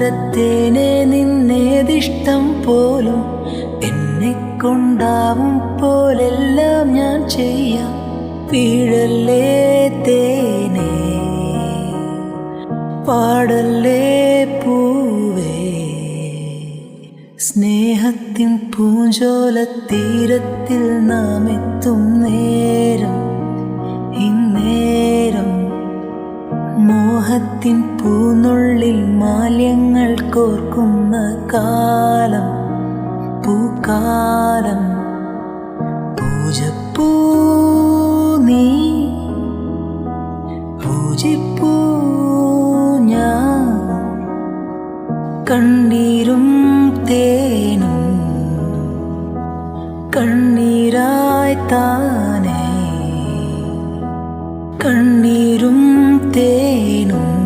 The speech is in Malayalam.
പുന്നാരത്തേനെ നിന്നേതിഷ്ടം പോലും എന്നെ കൊണ്ടാവും പോലെല്ലാം ഞാൻ ചെയ്യാം. വീഴല്ലേ തേനെ? പാടല്ലേ പൂവേ? സ്നേഹത്തിൻ പൂഞ്ചോല തീരത്തിൽ നാം എത്തും നേരം മോഹത്തിൻ പൂനുള്ളിൽ മാലിന്യങ്ങൾ കോർക്കുന്ന കാലം പൂക്കാലം. പൂജപ്പൂ നീ കണ്ണീരും തേനും കണ്ണീരായി താനേ. കണ്ണീരും te